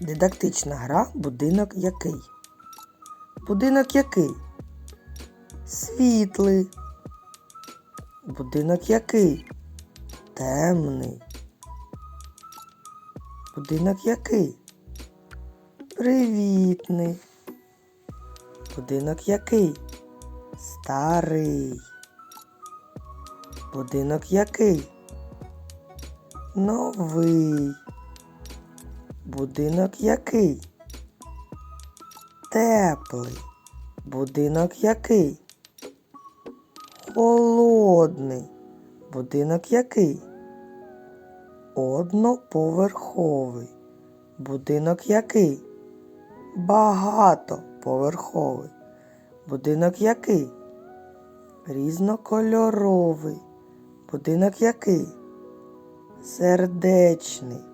Дидактична гра будинок який? Будинок який? Світлий. Будинок який? Темний. Будинок який? Привітний. Будинок який? Старий. Будинок який? Новий. Будинок який? Теплий. Будинок який? Холодний. Будинок який? Одноповерховий. Будинок який? Багатоповерховий. Будинок який? Різнокольоровий. Будинок який? Сердечний.